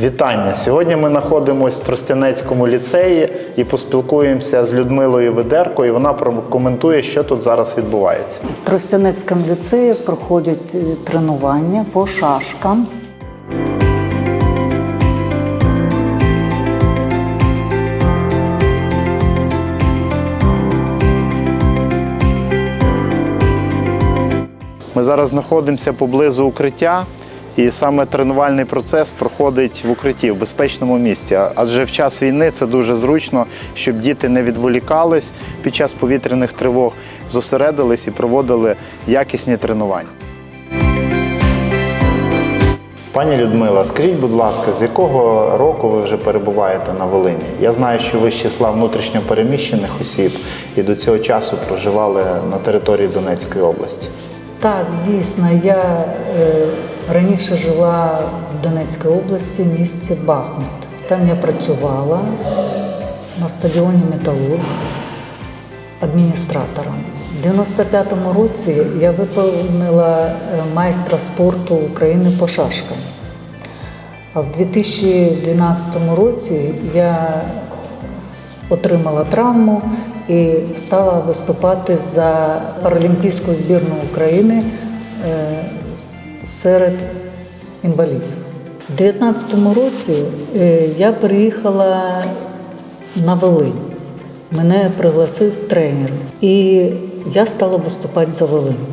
Вітання! Сьогодні ми знаходимося в Тростянецькому ліцеї і поспілкуємося з Людмилою Ведерко, і вона прокоментує, що тут зараз відбувається. В Тростянецькому ліцеї проходять е, тренування по шашкам. Ми зараз знаходимося поблизу укриття, і саме тренувальний процес проходить в укритті в безпечному місці. Адже в час війни це дуже зручно, щоб діти не відволікались під час повітряних тривог, зосередились і проводили якісні тренування. Пані Людмила, скажіть, будь ласка, з якого року ви вже перебуваєте на Волині? Я знаю, що ви з числа внутрішньо переміщених осіб і до цього часу проживали на території Донецької області. Так, дійсно, я е, раніше жила в Донецькій області, в місті Бахмут. Там я працювала на стадіоні Металург адміністратором. У 95-му році я виповнила е, майстра спорту України по шашкам. А в 2012 році я отримала травму і стала виступати за паралімпійську збірну України е, серед інвалідів. У 2019 році е, я приїхала на Волинь. Мене пригласив тренер, і я стала виступати за Волинь.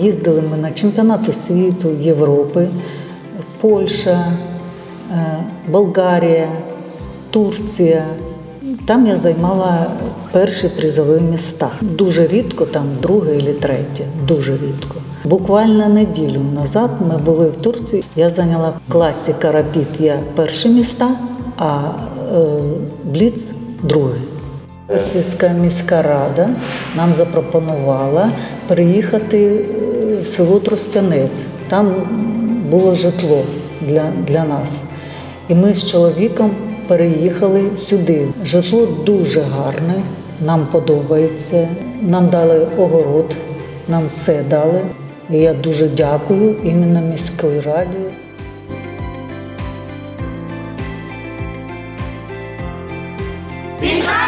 Їздили ми на чемпіонати світу, Європи, Польща, е, Болгарія, Турція. Там я займала перші призові міста. Дуже рідко, там друге і третє, дуже рідко. Буквально неділю назад ми були в Турції. Я зайняла в класі Карапіт я перші міста, а е, Бліц друге. Харківська міська рада нам запропонувала переїхати е, в село Тростянець. Там було житло для, для нас. І ми з чоловіком переїхали сюди. Житло дуже гарне, нам подобається. Нам дали огород, нам все дали. І я дуже дякую іменно міської раді. Вітаю!